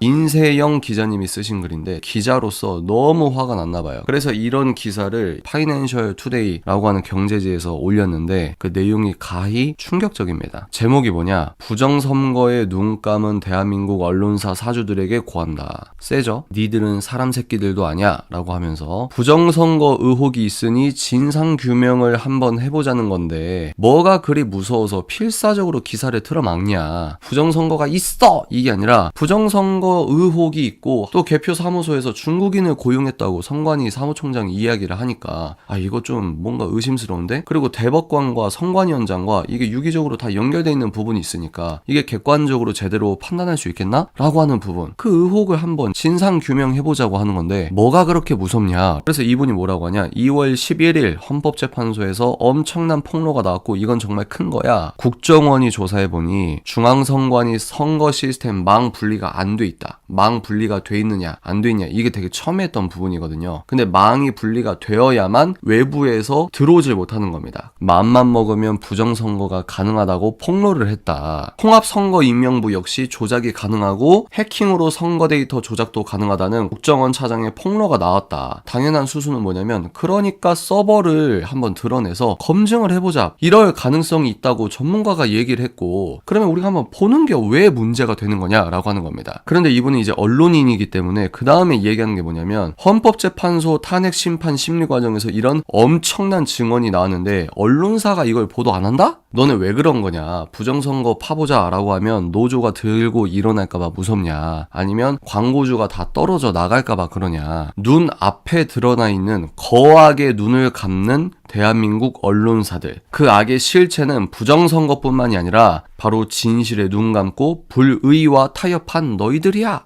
인세영 기자님이 쓰신 글인데 기자로서 너무 화가 났나 봐요. 그래서 이런 기사를 파이낸셜 투데이라고 하는 경제지에서 올렸는데 그 내용이 가히 충격적입니다. 제목이 뭐냐? 부정선거에 눈 감은 대한민국 언론사 사주들에게 고한다. 세죠? 니들은 사람 새끼들도 아냐? 라고 하면서 부정선거 의혹이 있으니 진상규명을 한번 해보자는 건데 뭐가 그리 무서워서 필사적으로 기사를 틀어막냐? 부정선거가 있어! 이게 아니라 부정선거 의혹이 있고 또 개표 사무소에서 중국인을 고용했다고 선관위 사무총장이 이야기를 하니까 아 이거 좀 뭔가 의심스러운데? 그리고 대법관과 선관위원장과 이게 유기적으로 다 연결돼 있는 부분이 있으니까 이게 객관적으로 제대로 판단할 수 있겠나? 라고 하는 부분. 그 의혹을 한번 진상 규명해 보자고 하는 건데 뭐가 그렇게 무섭냐? 그래서 이분이 뭐라고 하냐? 2월 11일 헌법재판소에서 엄청난 폭로가 나왔고 이건 정말 큰 거야. 국정원이 조사해 보니 중앙선관위 선거 시스템 망 분리가 안 돼 있다 망 분리가 돼 있느냐 안 돼 있냐. 이게 되게 첨예했던 부분이거든요. 근데 망이 분리가 되어야만 외부에서 들어오질 못하는 겁니다. 맘만 먹으면 부정선거가 가능하다고 폭로를 했다. 통합선거 임명부 역시 조작이 가능하고 해킹으로 선거 데이터 조작도 가능하다는 국정원 차장의 폭로가 나왔다. 당연한 수순은 뭐냐면 그러니까 서버를 한번 드러내서 검증을 해보자. 이럴 가능성이 있다고 전문가가 얘기를 했고 그러면 우리가 한번 보는 게 왜 문제가 되는 거냐라고 하는 겁니다. 그런데 이분은 이제 언론인이기 때문에 그 다음에 얘기하는 게 뭐냐면 헌법재판소 탄핵 심판 심리 과정에서 이런 엄청난 증언이 나왔는데 언론사가 이걸 보도 안 한다? 너네 왜 그런 거냐? 부정선거 파보자라고 하면 노조가 들고 일어날까봐 무섭냐? 아니면 광고주가 다 떨어져 나갈까봐 그러냐? 눈 앞에 드러나 있는 거악의 눈을 감는 대한민국 언론사들. 그 악의 실체는 부정선거뿐만이 아니라 바로 진실에 눈 감고 불의와 타협한 너희들이야.